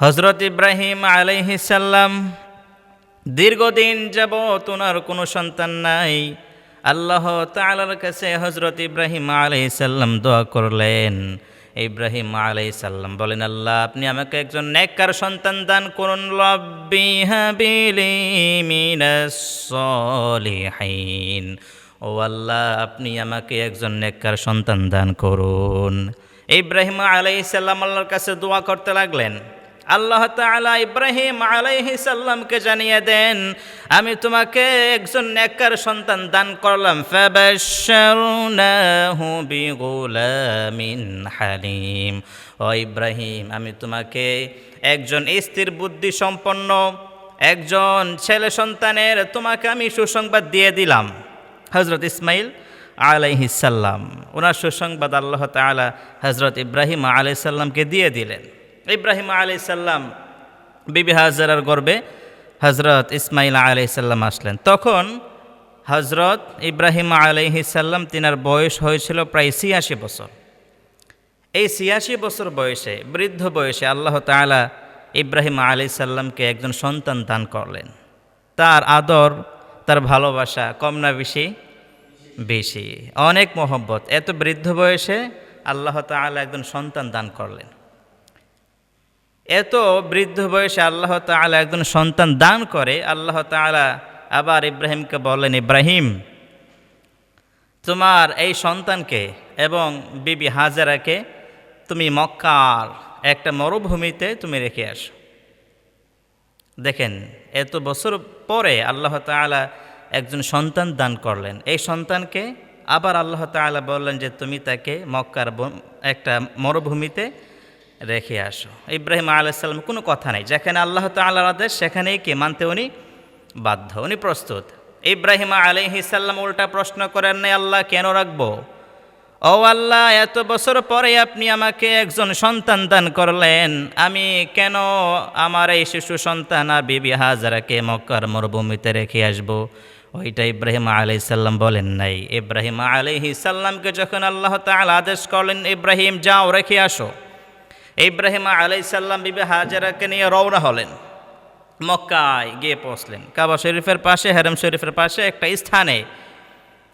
হজরত ইব্রাহিম আলাইহিসাল্লাম দীর্ঘদিন যাব তোনার কোনো সন্তান নাই। আল্লাহ তালার কাছে হজরত ইব্রাহিম আলাইসাল্লাম দোয়া করলেন। ইব্রাহিম আলাইসাল্লাম বলেন, আল্লাহ, আপনি আমাকে একজন নেককার সন্তান দান করুন। সলিহিন। ও আল্লাহ, আপনি আমাকে একজন নেককার সন্তান দান করুন। ইব্রাহিম আলাইসাল্লাম আল্লাহর কাছে দোয়া করতে লাগলেন। আল্লাহ তাআলা ইব্রাহিম আলাইহি সাল্লামকে জানিয়ে দেন, আমি তোমাকে একজন নেককার সন্তান দান করলাম। হালিম। ও ইব্রাহিম, আমি তোমাকে একজন স্থির বুদ্ধি সম্পন্ন একজন ছেলে সন্তানের তোমাকে আমি সুসংবাদ দিয়ে দিলাম। হজরত ইসমাইল আলাইহিসাল্লাম ওনার সুসংবাদ আল্লাহ তাআলা হজরত ইব্রাহিম আলাইসাল্লামকে দিয়ে দিলেন। ইব্রাহিম আলাইসাল্লাম বিবি হাজারার গর্বে হজরত ইসমাইল আলাইসাল্লাম আসলেন। তখন হজরত ইব্রাহিম আলাইহিসাল্লাম তিনার বয়স হয়েছিল প্রায় ছিয়াশি বছর। এই ছিয়াশি বছর বয়সে, বৃদ্ধ বয়সে আল্লাহ তাআলা ইব্রাহিম আলাইসাল্লামকে একজন সন্তান দান করলেন। তার আদর, তার ভালোবাসা কম না বেশি বেশি। অনেক মোহব্বত। এত বৃদ্ধ বয়সে আল্লাহ তাআলা একজন সন্তান দান করলেন। এত বৃদ্ধ বয়সে আল্লাহ তাআলা একজন সন্তান দান করে, আল্লাহ তাআলা আবার ইব্রাহিমকে বলেন, ইব্রাহিম, তোমার এই সন্তানকে এবং বিবি হাজারাকে তুমি মক্কার একটা মরুভূমিতে তুমি রেখে আসো। দেখেন, এত বছর পরে আল্লাহ তাআলা একজন সন্তান দান করলেন। এই সন্তানকে আবার আল্লাহ তাআলা বললেন যে, তুমি তাকে মক্কার একটা মরুভূমিতে রেখে আসো। ইব্রাহিম আলাইসাল্লাম কোনো কথা নেই। যেখানে আল্লাহ তাআলার আদেশ, সেখানেই কে মানতে উনি বাধ্য, উনি প্রস্তুত। ইব্রাহিম আলাইহিসাল্লাম উল্টা প্রশ্ন করেন নাই আল্লাহ, কেন রাখব? ও আল্লাহ, এত বছর পরে আপনি আমাকে একজন সন্তান দান করলেন। আমি কেন আমার এই শিশু সন্তান আর বিবি হাজারাকে মক্কার মরুভূমিতে রেখে আসব? ওইটা ইব্রাহিম আলাইসাল্লাম বলেন নাই। ইব্রাহিম আলাইহি সাল্লামকে যখন আল্লাহ তাআলা আদেশ করলেন, ইব্রাহিম, যাও, রেখে আসো। ইব্রাহিম আলাইসাল্লাম বিবি হাজারাকে নিয়ে রওনা হলেন। মক্কায় গিয়ে পৌঁছলেন। কাবা শরীফের পাশে, হেরম শরীফের পাশে একটা স্থানে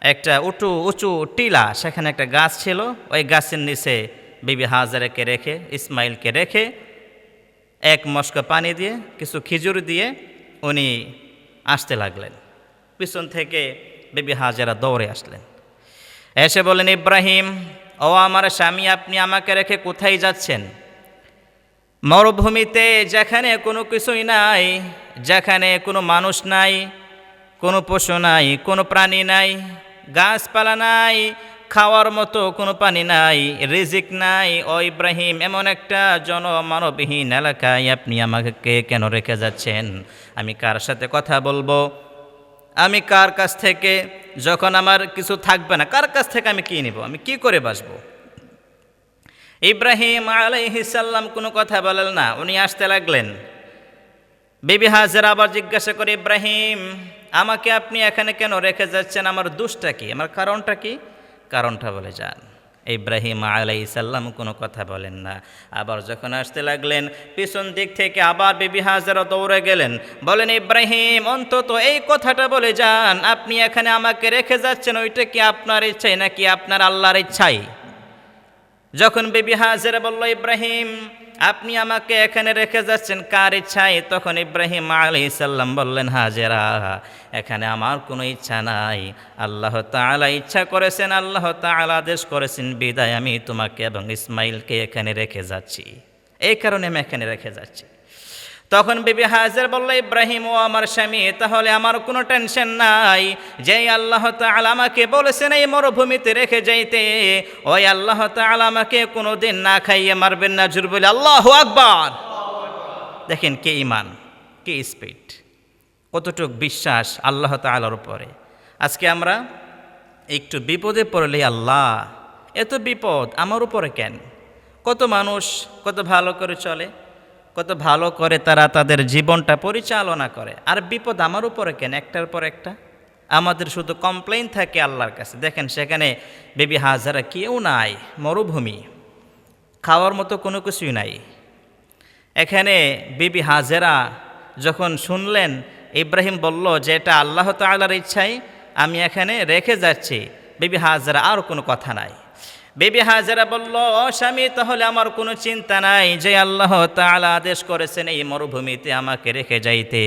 একটা উঁচু উঁচু টিলা, সেখানে একটা গাছ ছিল। ওই গাছের নিচে বিবি হাজারাকে রেখে, ইসমাইলকে রেখে এক মস্ক পানি দিয়ে, কিছু খিজুর দিয়ে উনি আসতে লাগলেন। পিছন থেকে বিবি হাজারা দৌড়ে আসলেন। এসে বলেন ইব্রাহিম, ও আমার স্বামী, আপনি আমাকে রেখে কোথায় যাচ্ছেন? মরুভূমিতে যেখানে কোনো কিছুই নাই, যেখানে কোনো মানুষ নাই, কোনো পশু নাই, কোনো প্রাণী নাই, গাছপালা নাই, খাওয়ার মতো কোনো পানি নাই, রিজিক নাই, ও ইব্রাহিম, এমন একটা জনমানবহীন এলাকায় আপনি আমাকে কেন রেখে যাচ্ছেন? আমি কার সাথে কথা বলব? আমি কার কাছ থেকে? যখন আমার কিছু থাকবে না, কার কাছ থেকে আমি কী নিব? আমি কি করে বাসবো ইব্রাহিম আলাইহিসাল্লাম কোনো কথা বলেন না, উনি আসতে লাগলেন। বিবি হাজার আবার জিজ্ঞাসা করে, ইব্রাহিম, আমাকে আপনি এখানে কেন রেখে যাচ্ছেন? আমার দুষ্টা কি? আমার কারণটা কি? কারণটা বলে যান, ইব্রাহিম আলাইসাল্লাম কোনো কথা বলেন না। আবার যখন আসতে লাগলেন, পিছন দিক থেকে আবার বিবি হাজারা দৌড়ে গেলেন, বলেন, ইব্রাহিম, অন্তত এই কথাটা বলে যান, আপনি এখানে আমাকে রেখে যাচ্ছেন, ওইটা কি আপনার ইচ্ছাই নাকি আপনার আল্লাহর ইচ্ছাই? যখন বেবি হাজেরা বলল, ইব্রাহিম, আপনি আমাকে এখানে রেখে যাচ্ছেন, কার ইচ্ছায়? তখন ইব্রাহিম আলি সাল্লাম বললেন, হাজেরা, এখানে আমার কোনো ইচ্ছা নাই। আল্লাহ তালা ইচ্ছা করেছেন, আল্লাহ তালা আদেশ করেছেন, বিদায় আমি তোমাকে এবং ইসমাইলকে এখানে রেখে যাচ্ছি। এই কারণে আমি এখানে রেখে যাচ্ছি। তখন বিবি হাজার বলল, ইব্রাহিম ও আমার স্বামী, তাহলে আমার কোনো টেনশন নাই। যেই আল্লাহ তাআলা আমাকে বলেছেন এই মরুভূমিতে রেখে যাইতে, ওই আল্লাহ তাআলা আমাকে কোনো দিন না খাইয়ে মারবেন না। জুর বলে, আল্লাহ আকবার! দেখেন কে ইমান কে স্পিড, কতটুক বিশ্বাস আল্লাহ তাআলার উপরে। আজকে আমরা একটু বিপদে পড়লে আল্লাহ, এত বিপদ আমার উপরে কেন? কত মানুষ কত ভালো করে চলে কত ভালো করে তারা তাদের জীবনটা পরিচালনা করে। আর বিপদ আমার উপরে কেন? একটার পর একটা। আমাদের শুধু কমপ্লেন থাকে আল্লাহর কাছে। দেখেন সেখানে বেবি হাজারা কেউ নাই, মরুভূমি। খাওয়ার মতো কোনো কিছুই নাই। এখানে বিবি হাজেরা যখন শুনলেন, ইব্রাহিম বলল যে এটা আল্লাহ তালার ইচ্ছায় আমি এখানে রেখে যাচ্ছি। বিবি হাজেরা, আর কোনো কথা নাই। বিবি হাজারা বলল স্বামী, তাহলে আমার কোনো চিন্তা নাই যে আল্লাহ তাআলা আদেশ করেছেন এই মরুভূমিতে আমাকে রেখে যাইতে।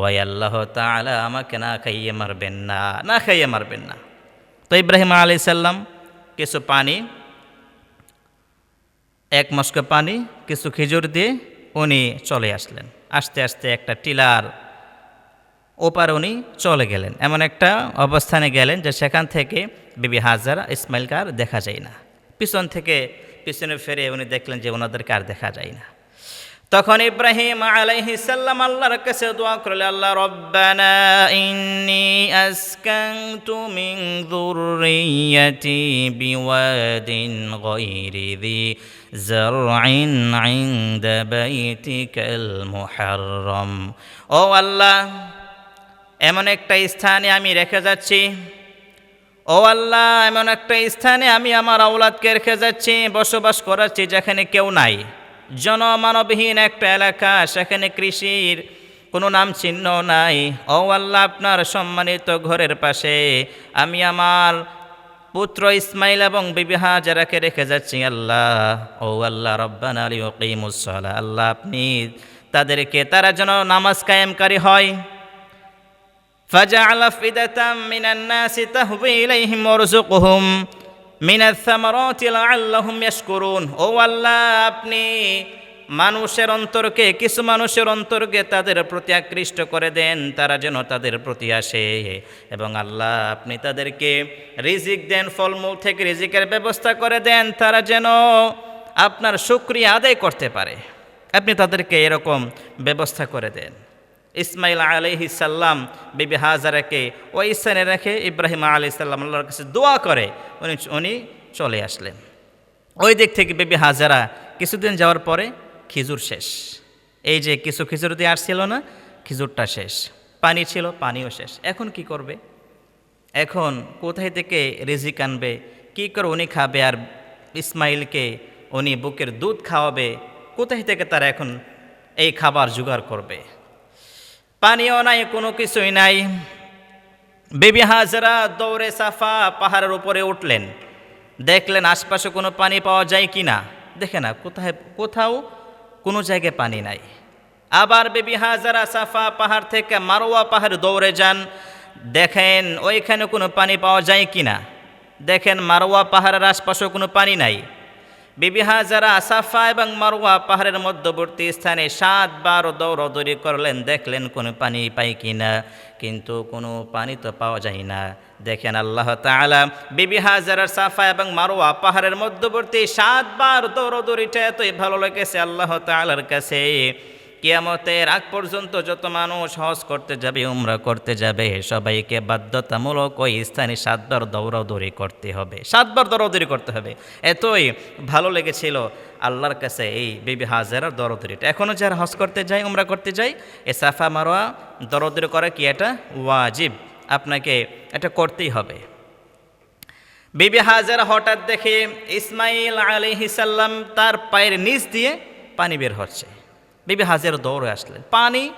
ওই আল্লাহ তাআলা আমাকে না খাইয়ে মারবেন না না খাইয়ে মারবেন না। তো ইব্রাহিম আলি সাল্লাম কিছু পানি, এক মস্ক পানি, কিছু খেজুর দিয়ে উনি চলে আসলেন। আস্তে আস্তে একটা টিলার ওপার উনি চলে গেলেন। এমন একটা অবস্থানে গেলেন যে সেখান থেকে বিবি হাজারা ইসমাইলকে আর দেখা যায় না। পিছন থেকে পিছনে ফেরে উনি দেখলেন যে ওনাদেরকে আর দেখা যায় না। তখন ইব্রাহিম আলাইহি সাল্লাম আল্লাহর কাছে দোয়া করলে আল্লাহ, রব্বানা ইন্নি আসকানতু মিন যুররিয়াতি বিওয়াদিন গায়রি যি জারইন ইনদা বাইতিকাল মুহাররম। ও আল্লাহ, এমন একটা স্থানে আমি রেখে যাচ্ছি ও আল্লাহ, এমন একটা স্থানে আমি আমার আওলাদকে রেখে যাচ্ছি, বসবাস করাচ্ছি যেখানে কেউ নাই। জনমানবহীন একটা এলাকা, সেখানে কৃষির কোনো নাম চিহ্ন নাই। ও আল্লাহ, আপনার সম্মানিত ঘরের পাশে আমি আমার পুত্র ইসমাইল এবং বিবি হাজারাকে রেখে যাচ্ছি। আল্লাহ, ও আল্লাহ, রব্বান আলী ওকিমুসলা আল্লাহ, আপনি তাদেরকে, তারা যেন নামাজ কায়েমকারী হয়। فجعل أفئدة من الناس تهوي إليهم وارزقهم من الثمرات لعلهم يشكرون ও আল্লাহ আপনি মানুষের অন্তরকে কিছু মানুষের অন্তরকে তাদের প্রতি আকৃষ্ট করে দেন তারা যেন তাদের প্রতি আসে এবং আল্লাহ আপনি তাদেরকে রিজিক দেন ফলমূল থেকে রিজিকের ব্যবস্থা করে দেন তারা যেন আপনার শুক্রিয়া আদায় করতে পারে আপনি তাদেরকে এরকম ব্যবস্থা করে দেন ইসমাইল আলহি সাল্লাম, বিবি হাজারাকে ওই স্থানে রেখে ইব্রাহিম আলি সাল্লাম আল্লাহর কাছে দোয়া করে, উনি উনি চলে আসলেন। ওই দিক থেকে বিবি হাজারা কিছুদিন যাওয়ার পরে খিজুর শেষ। এই যে কিছু খিজুর দিয়ে আসছিল না, খিজুরটা শেষ। পানি ছিল, পানিও শেষ। এখন কি করবে? এখন কোথায় থেকে রিজিক আনবে? কি করে উনি খাবে আর ইসমাইলকে উনি বুকের দুধ খাওয়াবে? কোথায় থেকে তারা এখন এই খাবার জোগাড় করবে? পানিও নাই, কোনো কিছুই নাই। বেবি হাজরা দৌড়ে সাফা পাহাড়ের উপরে উঠলেন। দেখলেন আশপাশে কোনো পানি পাওয়া যায় কি না দেখে না, কোথায়, কোথাও কোনো জায়গায় পানি নাই। আবার বেবি হাজারা সাফা পাহাড় থেকে মারোয়া পাহাড় দৌড়ে যান। দেখেন ওইখানে কোনো পানি পাওয়া যায় কি না দেখেন মারোয়া পাহাড়ের আশপাশেও কোনো পানি নাই। বিবি হাজারা, সাফা এবং মারওয়া পাহাড়ের মধ্যবর্তী স্থানে সাতবার দৌড়দৌড়ি করলেন, দেখলেন কোনো পানি পাই কি না কিন্তু কোনো পানি তো পাওয়া যায় না। দেখেন আল্লাহ তালা বিবি হাজারার সাফা এবং মারোয়া পাহাড়ের মধ্যবর্তী সাতবার দৌড়দৌড়িটা এতই ভালো লেগেছে আল্লাহ তালার কাছে। কিয়ামতের আগ পর্যন্ত যত মানুষ হজ করতে যাবে, উমরা করতে যাবে, সবাইকে বাধ্যতামূলক ওই স্থানে সাতবার দৌড়াদৌড়ি করতে হবে। সাতবার দৌড়াদৌড়ি করতে হবে। এতই ভালো লেগেছিল আল্লাহর কাছে এই বিবি হাজারার দৌড়াদৌড়িটা। এখনও যারা হজ করতে যায়, উমরা করতে যায়, এ সাফা মারোয়া দৌড়াদৌড়ি করা কি এটা? ওয়াজিব। আপনাকে এটা করতেই হবে। বিবি হাজারা হঠাৎ দেখে ইসমাইল আলি হিসাল্লাম তার পায়ের নিচ দিয়ে পানি বের হচ্ছে। বিবি হাজার দৌড়ে আসলেন। পানি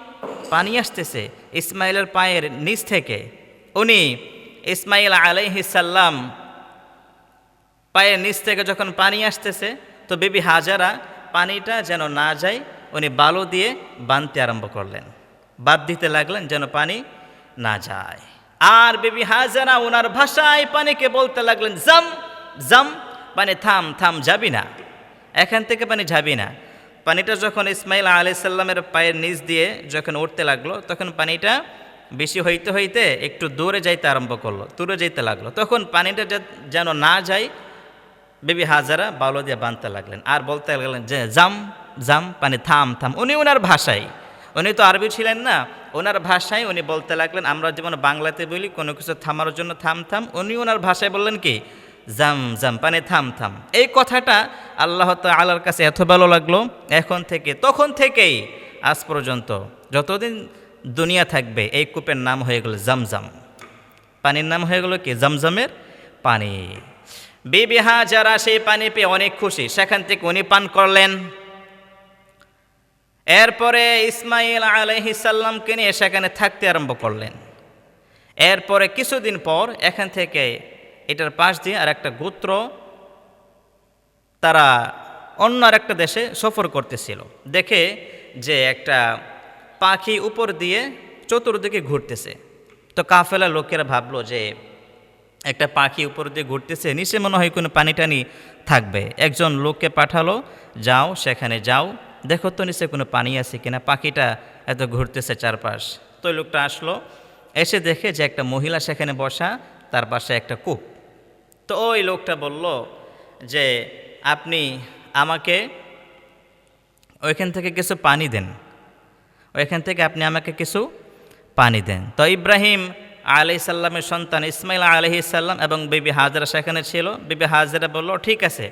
পানি আসতেছে ইসমাইলের পায়ের নিচ থেকে। উনি ইসমাইল আলাইহিসাল্লাম পায়ের নিচ থেকে যখন পানি আসতেছে, তো বিবি হাজারা পানিটা যেন না যায়, উনি বালু দিয়ে বানতে আরম্ভ করলেন। বাদ দিতে লাগলেন যেন পানি না যায়। আর বিবি হাজারা ওনার ভাষায় পানিকে বলতে লাগলেন, জাম জাম। মানে থাম থাম, যাবি না। এখান থেকে পানি যাবি না। পানিটা যখন ইসমাইল আলাইসাল্লামের পায়ের নিচ দিয়ে যখন উঠতে লাগল, তখন পানিটা বেশি হইতে হইতে একটু দূরে যাইতে আরম্ভ করল, দূরে যাইতে লাগল। তখন পানিটা যেন না যায়, বেবি হাজারা বাউলো দিয়ে বাঁধতে লাগলেন আর বলতে লাগলেন যে, জাম জাম, পানি থাম থাম। উনি ওনার ভাষায়, উনি তো আরবি ছিলেন না ওনার ভাষায় উনি বলতে লাগলেন, আমরা যেমন বাংলাতে বলি, কোনো কিছু থামার জন্য থাম থাম। উনি ওনার ভাষায় বললেন কি জাম জাম, পানে থাম থাম। এই কথাটা আল্লাহ আল্লাহর কাছে এত ভালো লাগল, এখন থেকে, তখন থেকেই, আজ পর্যন্ত, যতদিন দুনিয়া থাকবে, এই কূপের নাম হয়ে গেল জামজাম পানির নাম হয়ে গেল কি? জামজামের পানি। বিবিহা যারা সেই পানি পেয়ে অনেক খুশি। সেখান থেকে উনি পান করলেন। এরপরে ইসমাইল আলহিসাল্লামকে নিয়ে সেখানে থাকতে আরম্ভ করলেন। এরপরে কিছুদিন পর এখান থেকে এটার পাশ দিয়ে আর একটা গোত্র তারা অন্য আর একটা দেশে সফর করতেছিল। দেখে যে একটা পাখি উপর দিয়ে চতুর্দিকে ঘুরতেছে। তো কাফেলা লোকেরা ভাবলো যে একটা পাখি উপর দিয়ে ঘুরতেছে নিচে মনে হয় কোনো পানি টানি থাকবে। একজন লোককে পাঠালো, যাও, সেখানে যাও। দেখো তো নিচে কোনো পানি আছে কিনা। পাখিটা এত ঘুরতেছে চারপাশ। তো লোকটা আসলো, এসে দেখে যে একটা মহিলা সেখানে বসা, তার পাশে একটা কূপ। তো ওই লোকটা বলল যে, আপনি আমাকে ওইখান থেকে কিছু পানি দেন। ওইখান থেকে আপনি আমাকে কিছু পানি দেন। তো ইব্রাহিম আলি সাল্লামের সন্তান ইসমাইল আলহি সাল্লাম এবং বিবি হাজরা সেখানে ছিল। বিবি হাজরা বলল, ঠিক আছে,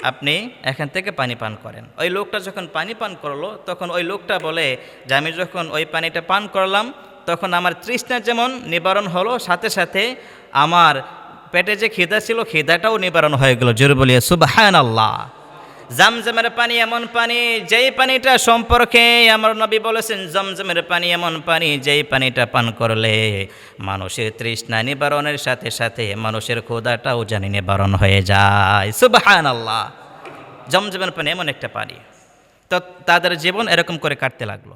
আপনি এখান থেকে পানি পান করেন। ওই লোকটা যখন পানি পান করল, তখন ওই লোকটা বলে যে, আমি যখন ওই পানিটা পান করলাম, তখন আমার তৃষ্ণা যেমন নিবারণ হলো, সাথে সাথে আমার পেটে যে খিদা ছিল, খিদাটাও নিবারণ হয়ে গেল। জোর বলিয়ে সুবাহান আল্লাহ জামজামের পানি এমন পানি, যেই পানিটা সম্পর্কে আমার নবী বলেছেন, জমজমের পানি এমন পানি, যেই পানিটা পান করলে মানুষের তৃষ্ণা নিবারণের সাথে সাথে মানুষের ক্ষুদাটাও জানি নিবারণ হয়ে যায়। সুবাহান আল্লাহ জমজমের পানি এমন একটা পানি। তো তাদের জীবন এরকম করে কাটতে লাগল।